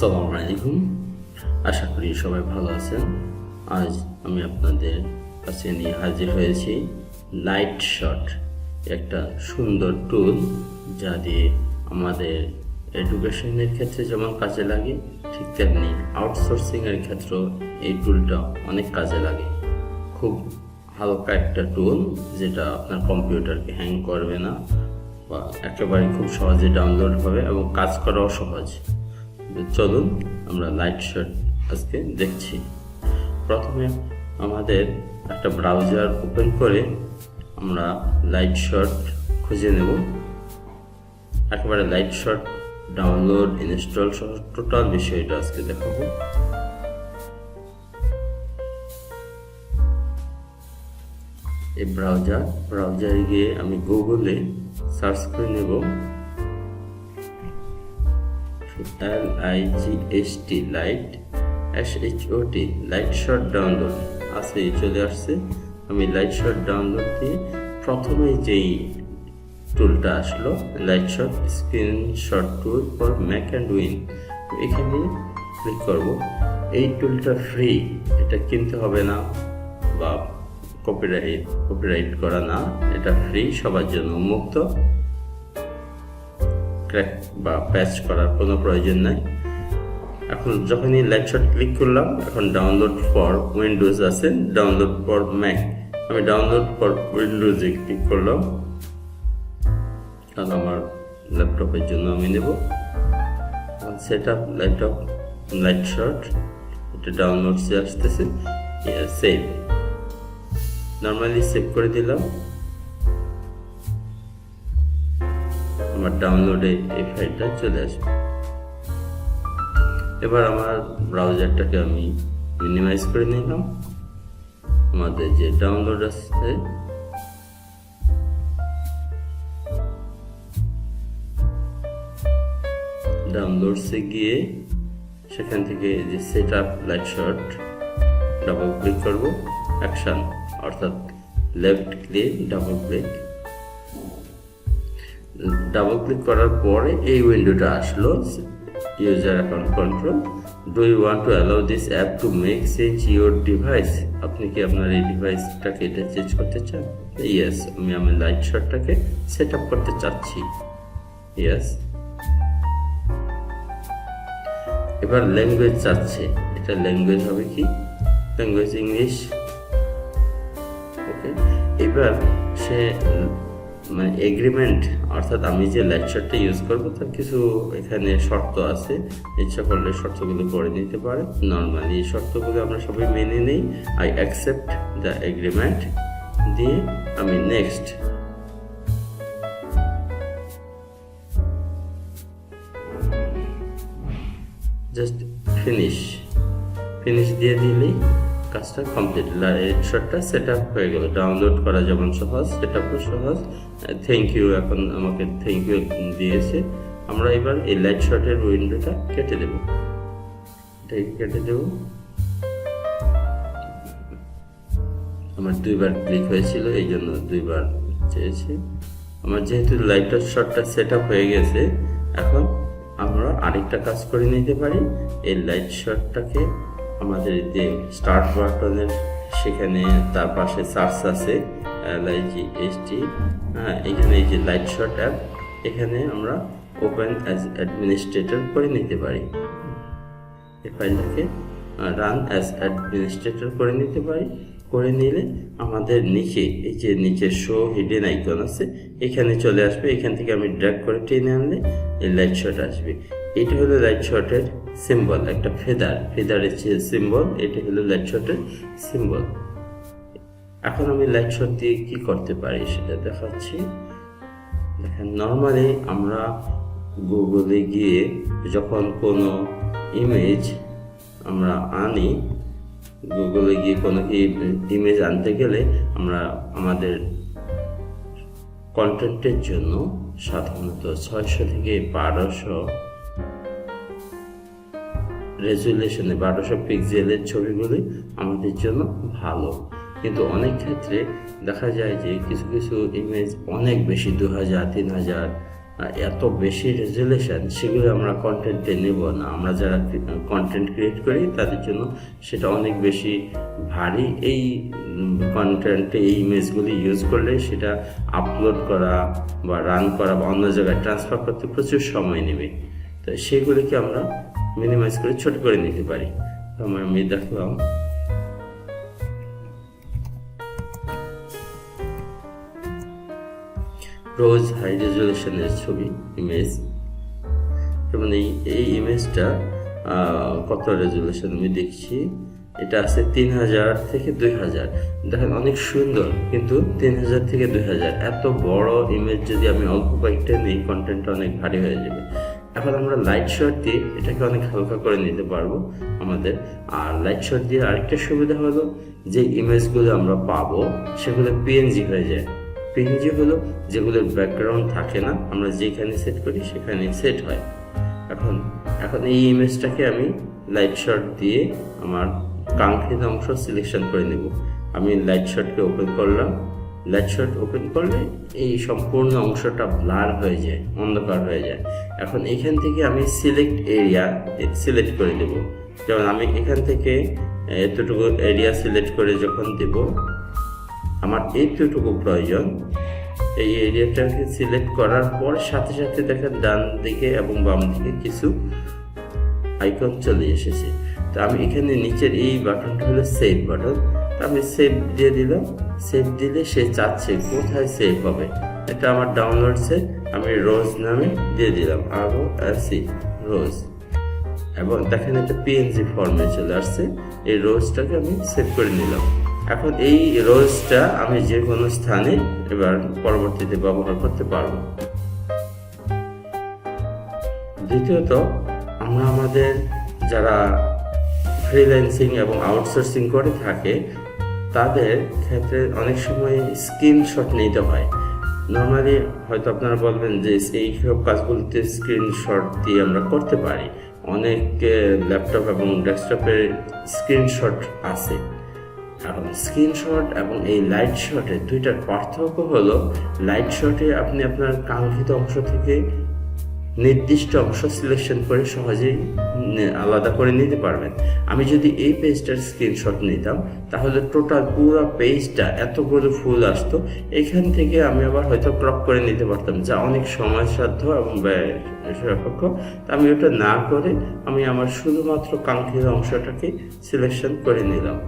আসসালামু আলাইকুম আশা করি সবাই ভালো আছেন। আজ আমি আপনাদের কাছে নিয়ে হাজির হয়েছি লাইট শট, একটা সুন্দর টুল যা দিয়ে আমাদের এডুকেশনের ক্ষেত্রে যেমন কাজে লাগে, ঠিক তেমনি আউটসোর্সিংয়ের ক্ষেত্রেও এই টুলটা অনেক কাজে লাগে। খুব হালকা একটা টুল যেটা আপনার কম্পিউটারকে হ্যাং করবে না বা একেবারে খুব সহজে ডাউনলোড হবে এবং কাজ করাও সহজ। চলুন আমরা লাইট শট আজকে দেখছি। প্রথমে আমাদের একটা ব্রাউজার ওপেন করে আমরা লাইট শট খুঁজে নেব। একেবারে লাইট শট ডাউনলোড ইনস্টল সহ টোটাল বিষয়টা আজকে দেখাবো। এই ব্রাউজার ব্রাউজারে গিয়ে আমি গুগলে সার্চ করে নেব। L I G H T light, S H O T, Lightshot download. আছে চলে আসছে। আমি লাইট শট ডাউনলোড দিয়ে প্রথমে যেই টুলটা আসলো, Lightshot screenshot tool for Mac and win এখানে ক্লিক করব। এই টুলটা ফ্রি এটা কিনতে হবে না বা কপিরাইট কপিরাইট করা না, এটা ফ্রি সবার জন্য উন্মুক্ত ক্র্যাক বা প্যাচ করার কোনো প্রয়োজন নাই। এখন যখনই লাইট শট ক্লিক করলাম, এখন ডাউনলোড ফর উইন্ডোজ আছে। ডাউনলোড ফর ম্যাক আমি ডাউনলোড ফর উইন্ডোজে ক্লিক করলাম। কারণ আমার ল্যাপটপের জন্য আমি নেব। Set up laptop Lightshot এটা ডাউনলোডসে আসতেছে। সেভ নর্মালি সেভ করে দিলাম। আমার ডাউনলোডে এই ফাইলটা চলে আসবে। এবার আমার ব্রাউজারটাকে আমি মিনিমাইজ করে নিলাম। আমাদের যে ডাউনলোড আসছে ডাউনলোডসে গিয়ে সেখান থেকে যে set up Lightshot double click করব অ্যাকশন অর্থাৎ left click double click double click করার পরে এই উইন্ডোটা আসলো user account control do you want to allow this app to make change your device আপনি কি আপনার এই ডিভাইসটাকে এটা চেঞ্জ করতে চান? ইয়েস আমি আমার লাইট শটটাকে সেট আপ করতে চাচ্ছি। ইয়েস এবার ল্যাঙ্গুয়েজ চাচ্ছে। এটা ল্যাঙ্গুয়েজ হবে কি? ল্যাঙ্গুয়েজ ইংলিশ ওকে এবার সে মানে এগ্রিমেন্ট অর্থাৎ আমি যে লেকচারটা ইউজ করব, তার কিছু এখানে শর্ত আছে। ইচ্ছা করলে শর্তগুলো করে নিতে পারে নর্মালি এই শর্তগুলো আমরা সবাই মেনে নিই। আই অ্যাকসেপ্ট দ্য এগ্রিমেন্ট দিয়ে আমি নেক্সট জাস্ট ফিনিশ ফিনিশ দিয়ে দিলেই কাজটা কমপ্লিট লাইট শটটা সেট আপ হয়ে গেল। ডাউনলোড করা যেমন সহজ সেট আপও সহজ। থ্যাংক ইউ এখন আমাকে থ্যাংক ইউ দিয়েছে। আমরা এবার এই লাইট শটের উইন্ডোটা কেটে দেব। কেটে দেব। আমার দুইবার ক্লিক হয়েছিল, এই জন্য দুইবার চেয়েছি। আমার যেহেতু লাইট শটটা সেট হয়ে গেছে, এখন আমরা আরেকটা কাজ করে নিতে পারি। এই লাইট শটটাকে আমাদের যে স্টার্ট বাটনের সেখানে তার পাশে সার্চ আছে। এলআইজি এইচটি হ্যাঁ এখানে এই যে লাইট শট অ্যাপ এখানে আমরা ওপেন অ্যাজ অ্যাডমিনিস্ট্রেটর করে নিতে পারি। এই ফাইলটাকে রান অ্যাজ অ্যাডমিনিস্ট্রেটর করে নিতে পারি। করে নিলে আমাদের নিচে, এই যে নিচে শো হিডেন আইকন আছে, এখানে চলে আসবে। এখান থেকে আমি ড্র্যাগ করে টেনে আনলে এই লাইট শট আসবে। এটা হলো লাইট শটের সিম্বল একটা ফেদার ফেদারের যে সিম্বল এটা হলো লাইট শটের সিম্বল এখন আমি শট দিয়ে কি করতে পারি সেটা দেখাচ্ছি। দেখেন নর্মালি আমরা গুগলে গিয়ে যখন কোনো ইমেজ আমরা আনি গুগলে গিয়ে কোনো ইমেজ আনতে গেলে আমরা আমাদের কন্টেন্টের জন্য সাধারণত ছয়শো থেকে বারোশো রেজুলেশনে বারোশো পিক্সেলের ছবিগুলি আমাদের জন্য ভালো। কিন্তু অনেক ক্ষেত্রে দেখা যায় যে কিছু কিছু ইমেজ অনেক বেশি দু হাজার, তিন হাজার এত বেশি রেজুলেশন সেগুলো আমরা কন্টেন্টে নেব না। আমরা যারা কন্টেন্ট ক্রিয়েট করি তাদের জন্য সেটা অনেক বেশি ভারী। এই কন্টেন্টে এই ইমেজগুলি ইউজ করলে সেটা আপলোড করা বা রান করা বা অন্য জায়গায় ট্রান্সফার করতে প্রচুর সময় নেবে। তো সেগুলিকে আমরা মিনিমাইজ করে ছোট করে নিতে পারি। আমি দেখলাম রোজ হাই রেজলিউশনের ছবি ইমেজ যেমন এই ইমেজটা কত রেজলিউশন আমি দেখছি? এটা আছে তিন হাজার থেকে দুই হাজার। দেখেন অনেক সুন্দর, কিন্তু তিন হাজার থেকে দুই হাজার। এত বড় ইমেজ যদি আমি অল্প কয়েকটা নিই কন্টেন্টটা অনেক ভারী হয়ে যাবে। এখন আমরা লাইট শট দিয়ে এটাকে অনেক হালকা করে নিতে পারব আমাদের। আর লাইট শট দিয়ে আরেকটা সুবিধা হলো, যে ইমেজগুলো আমরা পাবো, সেগুলো পিএনজি হয়ে যায়। পিএনজি হলো, যেগুলোর ব্যাকগ্রাউন্ড থাকে না, আমরা যেখানে সেট করি সেখানে সেট হয়। এখন এখন এই ইমেজটাকে আমি লাইট শট দিয়ে আমার কাঙ্ক্ষিত অংশ সিলেকশন করে নেব। আমি লাইট শটকে ওপেন করলাম। লাইট শট ওপেন করলে এই সম্পূর্ণ অংশটা ব্লার হয়ে যায়, অন্ধকার হয়ে যায়। এখন এখান থেকে আমি সিলেক্ট এরিয়া সিলেক্ট করে দেব যেমন আমি এখান থেকে এতটুকু এরিয়া সিলেক্ট করে যখন দেব আমার এইটুকু প্রয়োজন। এই এরিয়াটাকে সিলেক্ট করার পর সাথে সাথে দেখেন ডান দিকে এবং বাম দিকে কিছু আইকন চলে এসেছে। তো আমি এখানে নিচের এই বাটনটা হলো সেভ বাটন আমি সেভ দিয়ে দিলাম। সেভ দিলে সে চাচ্ছে কোথায় সেভ হবে। এটা আমার ডাউনলোডসে আমি রোজ নামে দিয়ে দিলাম। আরও আসি রোজ এবং দেখেন একটা পিএনজি ফর্মে চলে আসছে। এই রোজটাকে আমি সেভ করে নিলাম। এখন এই রোজটা আমি যে কোনো স্থানে এবার পরবর্তীতে ব্যবহার করতে পারব। দ্বিতীয়ত, আমরা আমাদের যারা ফ্রিল্যান্সিং এবং আউটসোর্সিং করে থাকে, তাদের ক্ষেত্রে অনেক সময় স্ক্রিনশট নিতে হয়। নর্মালি হয়তো আপনারা বলবেন যে, এই সব কাজগুলোতে স্ক্রিনশট দিয়ে আমরা করতে পারি। অনেক ল্যাপটপ এবং ডেস্কটপের স্ক্রিনশট আছে। এখন স্ক্রিনশট এবং এই লাইট শটে দুইটার পার্থক্য হলো, লাইট শটে আপনি আপনার কাঙ্ক্ষিত অংশ থেকে নির্দিষ্ট অংশ সিলেকশন করে সহজেই আলাদা করে নিতে পারবেন। আমি যদি এই পেজটার স্ক্রিনশট নিতাম, তাহলে টোটাল পুরো পেজটা এতগুলো ফুল আসতো, এখান থেকে আমি আবার হয়তো ক্রপ করে নিতে পারতাম, যা অনেক সময়সাধ্য এবং ব্যয় তা আমি ওটা না করে আমি আমার শুধুমাত্র কাঙ্ক্ষিত অংশটাকে সিলেকশন করে নিলাম।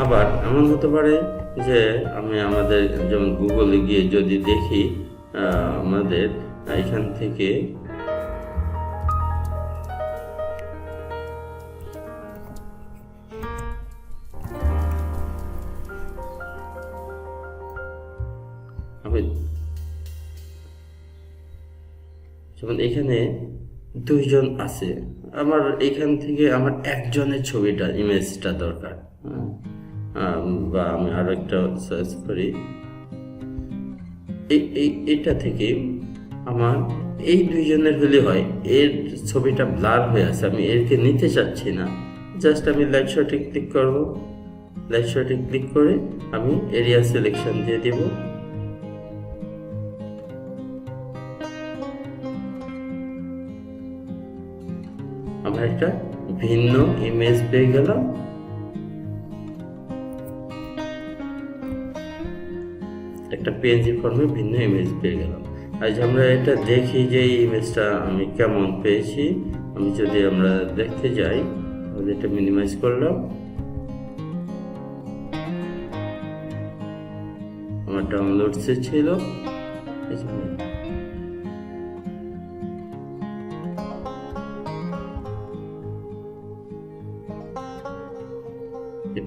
আবার এমন হতে পারে যে আমি আমাদের যেমন গুগলে গিয়ে যদি দেখি আমাদের এখান থেকে আমি যেমন এখানে দুইজন আছে আমার এখান থেকে আমার একজনের ছবিটা ইমেজটা দরকার হ্যাঁ। বা আমি আরও একটা সার্চ করি। এটা থেকে আমার এই দুইজনের হলে হয়। এর ছবিটা ব্লার হয়ে আছে, আমি এরকে নিতে চাচ্ছি না। জাস্ট আমি লাইট শটে ক্লিক করব। লাইট শটে ক্লিক করে আমি এরিয়া সিলেকশন দিয়ে দেবো। আমরা একটা ভিন্ন ইমেজ পেয়ে গেলাম। একটা পিএনজি ফর্মে ভিন্ন ইমেজ পেয়ে গেলাম। আজ আমরা এটা দেখি যে এই ইমেজটা আমি কেমন পেয়েছি। আমি যদি আমরা দেখতে যাই, তাহলে এটা মিনিমাইজ করলাম। আমার ডাউনলোডসে ছিল।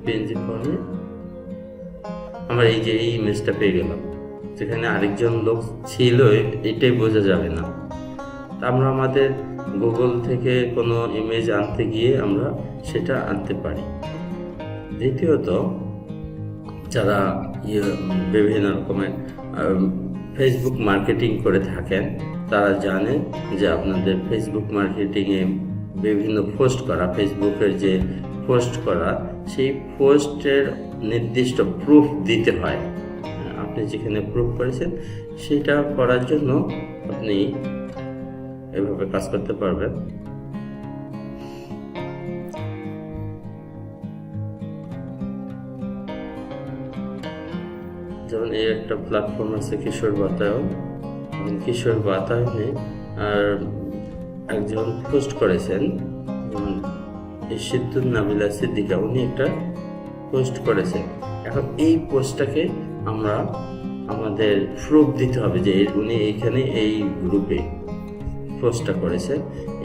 পিএনজি ফর্মে আমরা এই যে এই ইমেজটা পেয়ে গেলাম। যেখানে আরেকজন লোক ছিল এটাই বোঝা যাবে না। তা আমরা আমাদের গুগল থেকে কোনো ইমেজ আনতে গিয়ে আমরা সেটা আনতে পারি। দ্বিতীয়ত, যারা ইয়ে বিভিন্ন রকমের ফেসবুক মার্কেটিং করে থাকেন, তারা জানেন যে আপনাদের ফেসবুক মার্কেটিংয়ে বিভিন্ন পোস্ট করা ফেসবুকের যে পোস্ট করা সেই পোস্টের নির্দিষ্ট প্রুফ দিতে হয়। আপনি যেখানে প্রুফ করেছেন, সেটা করার জন্য আপনি এভাবে কাজ করতে পারবেন। যেমন এই একটা প্ল্যাটফর্ম আছে কিশোর বাতায়ন। কিশোর বাতায়নে আর একজন পোস্ট করেছেন। এই সিদ্ধুর নাবিলা সিদ্দিকা, উনি একটা পোস্ট করেছেন। এখন এই পোস্টটাকে আমরা আমাদের প্রুফ দিতে হবে যে উনি এইখানে এই গ্রুপে পোস্টটা করেছেন।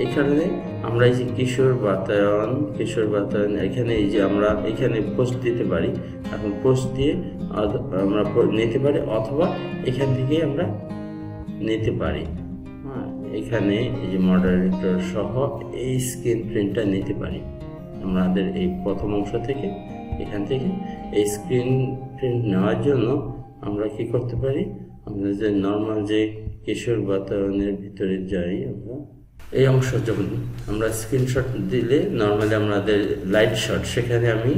এখানে আমরা এই যে কিশোর বাতায়ন কিশোর বাতায়ন, এখানে এই যে আমরা এখানে পোস্ট দিতে পারি, এখন পোস্ট দিয়ে আমরা নিতে পারি অথবা এখান থেকে আমরা নিতে পারি। এখানে এই যে মডারেটর সহ এই স্ক্রিন প্রিন্টটা নিতে পারি। আমাদের এই প্রথম অংশ থেকে, এখান থেকে এই স্ক্রিন প্রিন্ট নেওয়ার জন্য আমরা কি করতে পারি? আমরা যে নর্মাল যে কিশোর বাতায়নের ভিতরে যাই আমরা, এই অংশ যখন আমরা স্ক্রিনশট দিলে নর্মালি আমাদের লাইট শট সেখানে আমি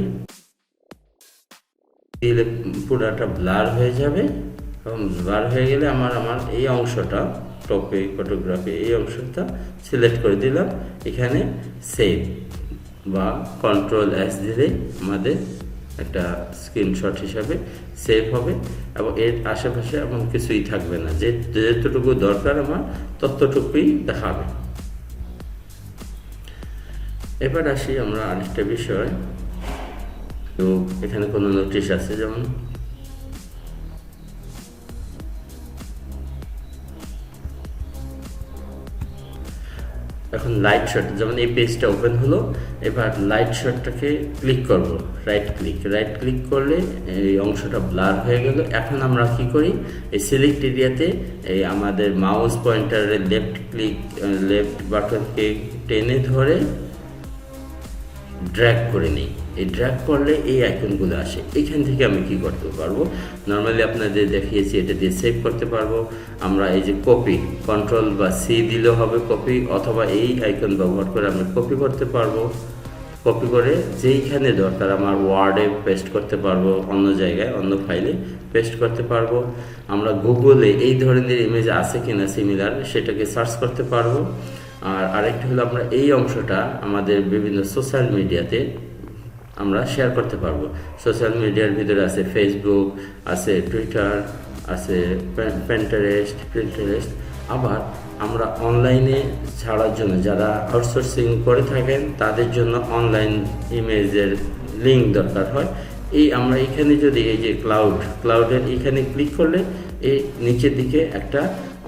দিলে পুরাটা ব্লার হয়ে যাবে। এবং ব্লার হয়ে গেলে আমার আমার এই অংশটা টপে ফটোগ্রাফি এই অংশটা সিলেক্ট করে দিলাম। এখানে সেভ বা কন্ট্রোল এস দিলেই আমাদের একটা স্ক্রিনশট হিসাবে সেভ হবে এবং এর আশেপাশে এমন কিছুই থাকবে না। যে যেতটুকু দরকার আমার, ততটুকুই দেখাবে। এবার আসি আমরা আরেকটা বিষয়। তো এখানে কোনো নোটিশ আছে যেমন? এখন লাইট শট যেমন এই পেজটা ওপেন হলো, এবার লাইট শটটাকে ক্লিক করব রাইট ক্লিক রাইট ক্লিক করলে এই অংশটা ব্লার হয়ে গেল। এখন আমরা কি করি? এই সিলেক্ট এরিয়াতে এই আমাদের মাউস পয়েন্টারে লেফট ক্লিক লেফট বাটনকে টেনে ধরে ড্র্যাগ করে নিই। এই ড্র্যাগ করলে এই আইকনগুলো আসে। এখান থেকে আমি কি করতে পারব? নর্মালি আপনাদের দেখিয়েছি, এটা দিয়ে সেভ করতে পারব। আমরা এই যে কপি কন্ট্রোল বা সি দিলেও হবে কপি অথবা এই আইকন ব্যবহার করে আমি কপি করতে পারব। কপি করে যেইখানে দরকার আমার ওয়ার্ডে পেস্ট করতে পারব, অন্য জায়গায়, অন্য ফাইলে পেস্ট করতে পারব। আমরা গুগলে এই ধরনের ইমেজ আছে কিনা সিমিলার সেটাকে সার্চ করতে পারব। আর আরেকটা হলো আমরা এই অংশটা আমাদের বিভিন্ন সোশ্যাল মিডিয়াতে আমরা শেয়ার করতে পারব। সোশ্যাল মিডিয়ার ভিতরে আছে ফেসবুক আছে টুইটার আছে প্যান্টারেস্ট প্রিন্টারেস্ট আবার আমরা অনলাইনে ছাড়ার জন্য যারা আউটসোর্সিং করে থাকেন, তাদের জন্য অনলাইন ইমেজের লিঙ্ক দরকার হয়। এই আমরা এখানে যদি এই যে ক্লাউড ক্লাউডের এখানে ক্লিক করলে এই নিচের দিকে একটা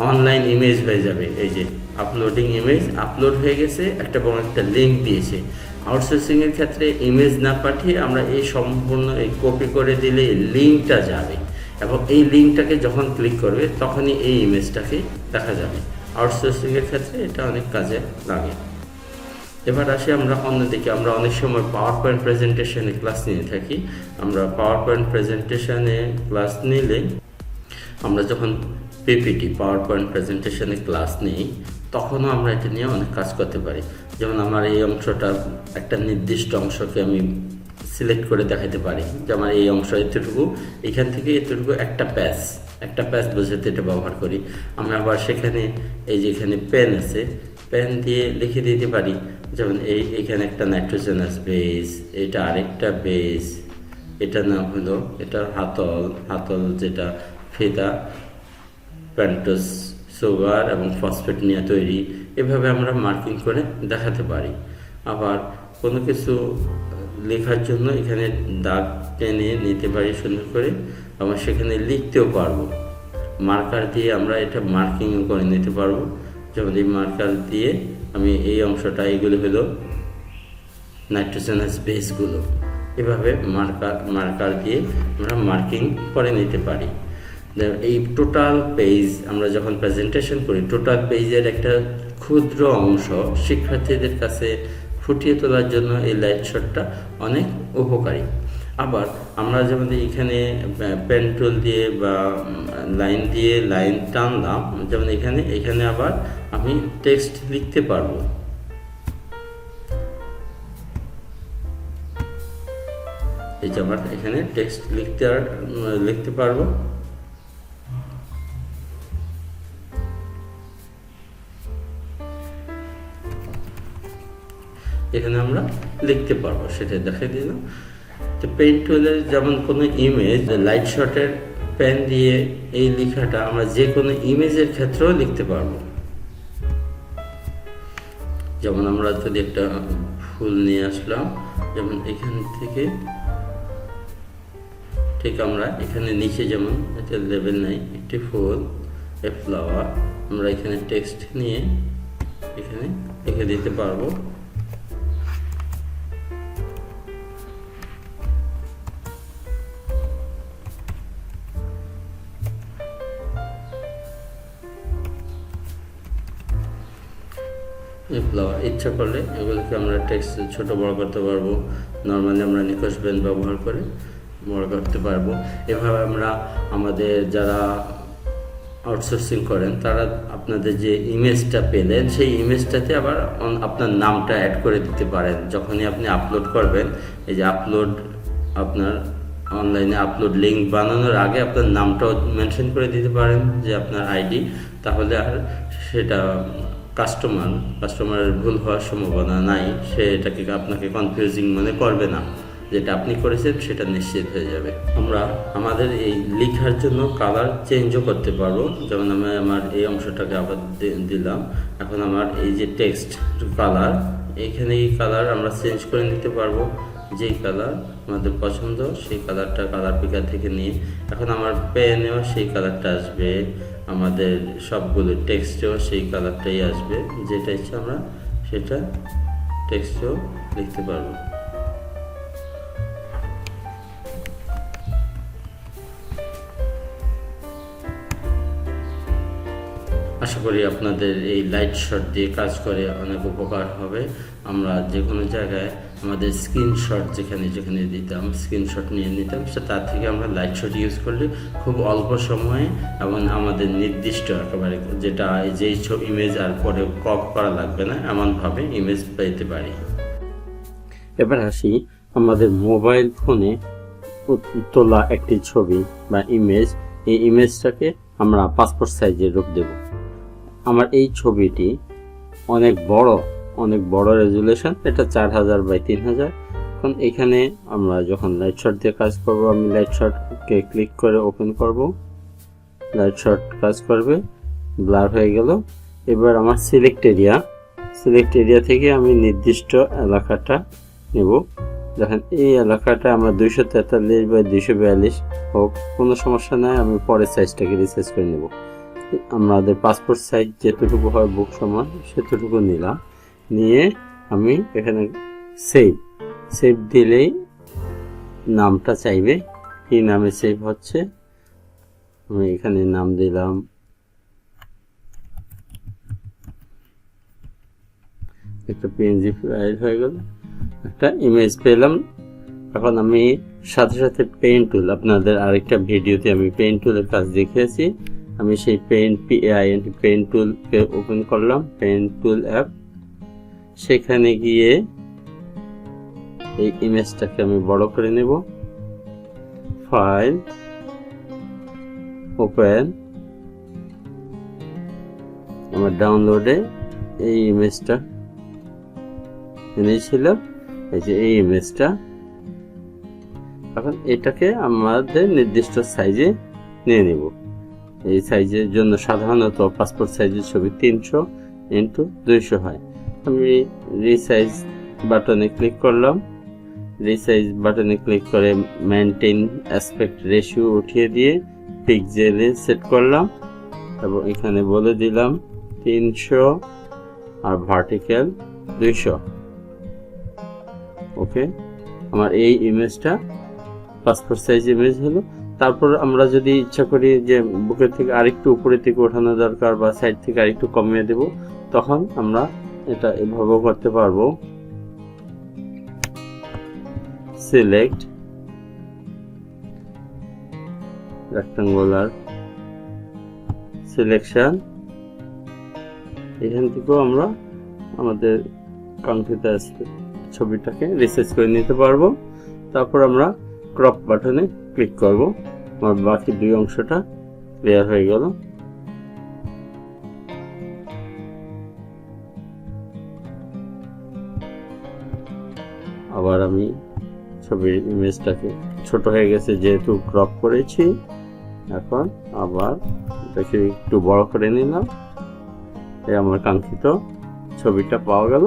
অনলাইন ইমেজ হয়ে যাবে। এই যে আপলোডিং ইমেজ আপলোড হয়ে গেছে, একটা একটা লিঙ্ক দিয়েছে। আউটসোর্সিং এর ক্ষেত্রে ইমেজ না পাঠিয়ে আমরা এই সম্পূর্ণ এই কপি করে দিলে লিঙ্কটা যাবে। এবং এই লিঙ্কটাকে যখন ক্লিক করবে, তখনই এই ইমেজটাকে দেখা যাবে। আউটসোর্সিং এর ক্ষেত্রে এটা অনেক কাজে লাগে। এবার আসি আমরা অন্যদিকে আমরা অনেক সময় পাওয়ার পয়েন্ট প্রেজেন্টেশনে ক্লাস নিয়ে থাকি। আমরা পাওয়ার পয়েন্ট প্রেজেন্টেশনে ক্লাস নিলে আমরা যখন পিপিটি পাওয়ার পয়েন্ট প্রেজেন্টেশনে ক্লাস নিই, তখনও আমরা এটা নিয়ে অনেক কাজ করতে পারি। যেমন আমার এই অংশটা একটা নির্দিষ্ট অংশকে আমি সিলেক্ট করে দেখাতে পারি যে আমার এই অংশ এতটুকু, এখান থেকে এতটুকু একটা প্যাচ একটা প্যাচ বোঝাতে এটা ব্যবহার করি। আমরা আবার সেখানে এই যে এখানে পেন আছে পেন দিয়ে লিখে দিতে পারি, যেমন এই, এখানে একটা নাইট্রোজেনাস বেস এটা আরেকটা বেস এটা নাম হলো, এটা হাতল হাতল যেটা ফিতা প্যান্টোস সুগার এবং ফসফেট নিয়ে তৈরি। এভাবে আমরা মার্কিং করে দেখাতে পারি। আবার কোনো কিছু লেখার জন্য এখানে দাগ টেনে নিতে পারি সুন্দর করে আবার সেখানে লিখতেও পারব। মার্কার দিয়ে আমরা এটা মার্কিংও করে নিতে পারব। যেমন এই মার্কার দিয়ে আমি এই অংশটা, এইগুলো হলো নাইট্রোজেনাস বেসগুলো। এভাবে মার্কার মার্কার দিয়ে আমরা মার্কিং করে নিতে পারি। এই টোটাল পেজ আমরা যখন প্রেজেন্টেশন করি, টোটাল পেজের একটা ক্ষুদ্র অংশ শিক্ষার্থীদের কাছে ফুটিয়ে তোলার জন্য এই লাইট শটটা অনেক উপকারী। আবার আমরা যেমন এখানে পেন টুল দিয়ে বা লাইন দিয়ে লাইন টানলাম, যেমন এখানে এখানে আবার আমি টেক্সট লিখতে পারব। এই যে আমার এখানে টেক্সট লিখতে লিখতে পারব। এখানে আমরা লিখতে পারব সেটা দেখে দিলাম। তো পেন টুলের যেমন কোনো ইমেজ লাইট শটের পেন দিয়ে এই লেখাটা আমরা যে কোনো ইমেজের ক্ষেত্রেও লিখতে পারব। যেমন আমরা যদি একটা ফুল নিয়ে আসলাম, যেমন এখান থেকে ঠিক আমরা এখানে নিচে যেমন এটা লেভেল নাই, একটি ফুল এ ফ্লাওয়ার আমরা এখানে টেক্সট নিয়ে এখানে লিখে দিতে পারব। ফ্লাওয়ার ইচ্ছা করলে এগুলোকে আমরা টেক্সট ছোট বড় করতে পারব। নর্মালি আমরা নিকশ পেন ব্যবহার করে বড় করতে পারব। এভাবে আমরা আমাদের যারা আউটসোর্সিং করেন, তারা আপনাদের যে ইমেজটা পেলেন, সেই ইমেজটাতে আবার আপনার নামটা অ্যাড করে দিতে পারেন। যখনই আপনি আপলোড করবেন, এই যে আপলোড আপনার অনলাইনে আপলোড লিঙ্ক বানানোর আগে আপনার নামটাও মেনশন করে দিতে পারেন, যে আপনার আইডি তাহলে আর সেটা কাস্টমার কাস্টমারের ভুল হওয়ার সম্ভাবনা নাই, সে এটাকে আপনাকে কনফিউজিং মনে করবে না। যেটা আপনি করেছেন, সেটা নিশ্চিত হয়ে যাবে। আমরা আমাদের এই লেখার জন্য কালার চেঞ্জও করতে পারব। যেমন আমি আমার এই অংশটাকে আবার দিলাম। এখন আমার এই যে টেক্সট কালার এইখানে এই কালার আমরা চেঞ্জ করে নিতে পারব। যেই কালার আমাদের পছন্দ, সেই কালারটা কালার পিকার থেকে নিয়ে। এখন আমার পেনেও সেই কালারটা আসবে। আমাদের সবগুলো টেক্সটেও সেই কালারটাই আসবে। যেটা ইচ্ছা আমরা সেটা টেক্সটেও লিখতে পারব। আশা করি আপনাদের এই লাইট শট দিয়ে কাজ করে অনেক উপকার হবে। আমরা যে কোনো জায়গায় আমাদের স্ক্রিনশট যেখানে যেখানে দিতাম স্ক্রিনশট নিয়ে নিতাম। সে তার থেকে আমরা লাইট শট ইউজ করলে খুব অল্প সময়ে এবং আমাদের নির্দিষ্ট একেবারে যেটা যেই ছবি ইমেজ আর পরে ক্রপ করা লাগবে না, এমনভাবে ইমেজ পেতে পারি। এবার আসি আমাদের মোবাইল ফোনে তোলা একটি ছবি বা ইমেজ এই ইমেজটাকে আমরা পাসপোর্ট সাইজের রূপ দেব। আমার এই ছবিটি অনেক বড় অনেক বড় রেজুলেশন এটা চার হাজার বাই তিন হাজার। এখন এখানে আমরা যখন লাইট শট দিয়ে কাজ করব, আমি লাইট শটকে ক্লিক করে ওপেন করব। লাইট শট কাজ করবে ব্লার হয়ে গেল। এবার আমার সিলেক্ট এরিয়া সিলেক্ট এরিয়া থেকে আমি নির্দিষ্ট এলাকাটা নেব। দেখেন, এই এলাকাটা আমরা দুইশো তেতাল্লিশ বাই দুইশো বিয়াল্লিশ হোক, কোনো সমস্যা নাই, আমি পরের সাইজটাকে রিসার্চ করে নেব। আমাদের পাসপোর্ট সাইজ যেতটুকু হয় বুক সমান সেতটুকু নিলাম। নিয়ে আমি এখানে সেভ সেভ দিলেই নামটা চাইবে। কি নামে সেভ হচ্ছে? আমি এখানে নাম দিলাম। একটা পিএনজি ফাইল হয়ে গেল। একটা ইমেজ পেলাম। এখন আমি সাথে সাথে পেন টুল আপনাদের আরেকটা ভিডিওতে আমি পেইন টুলের কাজ দেখিয়েছি। আমি সেই পেইন পিআইএন পেন টুলকে ওপেন করলাম। পেন টুল অ্যাপ সেখানে গিয়ে এই ইমেজটাকে আমি বড় করে নেব। ফাইল ওপেন আমার ডাউনলোডে এই ইমেজটা এনেছিলাম এই যে এই ইমেজটা। এখন এটাকে আমাদের নির্দিষ্ট সাইজে নিয়ে নেব। এই সাইজের জন্য সাধারণত পাসপোর্ট সাইজের ছবি তিনশো ইন্টু দুইশো হয়। আমি রিসাইজ বাটনে ক্লিক করলাম। রিসাইজ বাটনে ক্লিক করে মেনটেন অ্যাসপেক্ট রেশিও উঠিয়ে দিয়ে পিক্সেলে সেট করলাম এবং এখানে বলে দিলাম তিনশো আর ভার্টিক্যাল দুইশো। ওকে? আমার এই ইমেজটা পাসপোর্ট সাইজ ইমেজ হলো। তারপর আমরা যদি ইচ্ছা করি যে বুকের থেকে আরেকটু উপরের থেকে ওঠানো দরকার বা সাইড থেকে আরেকটু কমিয়ে দেব, তখন আমরা এটা এভাবেও করতে পারব। সিলেক্ট রেক্টাঙ্গুলার সিলেকশন এখান থেকেও আমরা আমাদের কাঙ্ক্ষিত ছবিটাকে রিসার্চ করে নিতে পারব। তারপর আমরা ক্রপ বাটনে ক্লিক করব। আমার বাকি দুই অংশটা ক্লিয়ার হয়ে গেল। আবার আমি ছবির ইমেজটাকে ছোট হয়ে গেছে যেহেতু ক্রপ করেছি, এখন আবার এটাকে একটু বড় করে নিলাম। এই আমার কাঙ্ক্ষিত ছবিটা পাওয়া গেল।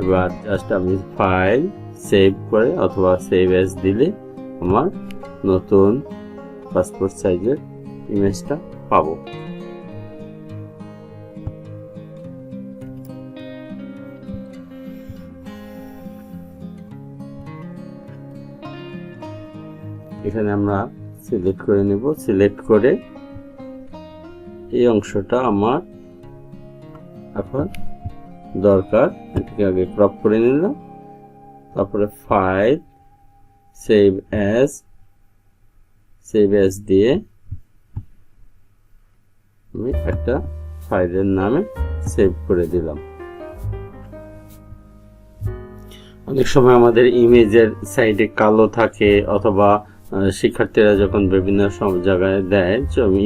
এবার জাস্ট আমি ফাইল সেভ করে অথবা সেভ এস দিলে আমার নতুন পাসপোর্ট সাইজের ইমেজটা পাবো। এখানে আমরা সিলেক্ট করে নেব। সিলেক্ট করে এই অংশটা আমার এখন দরকার। এটাকে আগে ক্রপ করে নিলাম। তারপরে file save as save as দিয়ে আমি একটা ফাইলের নামে সেভ করে দিলাম। অনেক সময় আমাদের ইমেজের সাইডে কালো থাকে অথবা শিক্ষার্থীরা যখন বিভিন্ন সব জায়গায় দেয়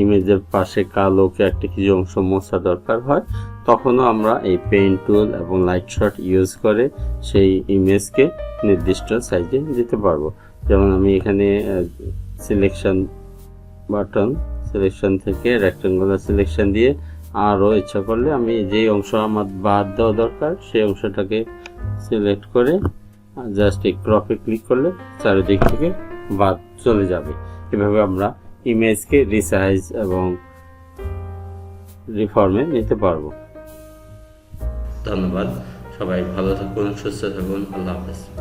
ইমেজের পাশে কালো কি একটা কিছু অংশ মোছা দরকার হয়, তখনও আমরা এই পেইন্ট টুল এবং লাইট শট ইউজ করে সেই ইমেজকে নির্দিষ্ট সাইজে দিতে পারব। যেমন আমি এখানে সিলেকশন বাটন সিলেকশন থেকে রেক্টেঙ্গুলার সিলেকশন দিয়ে আরও ইচ্ছা করলে আমি যেই অংশ আমার বাদ দেওয়া দরকার, সেই অংশটাকে সিলেক্ট করে জাস্ট এই ক্রপে ক্লিক করলে চারিদিক থেকে বাদ চলে যাবে। এভাবে আমরা ইমেজকে রিসাইজ এবং রিফর্মে নিতে পারব। ধন্যবাদ। সবাই ভালো থাকুন, সুস্থ থাকুন। আল্লাহ হাফেজ।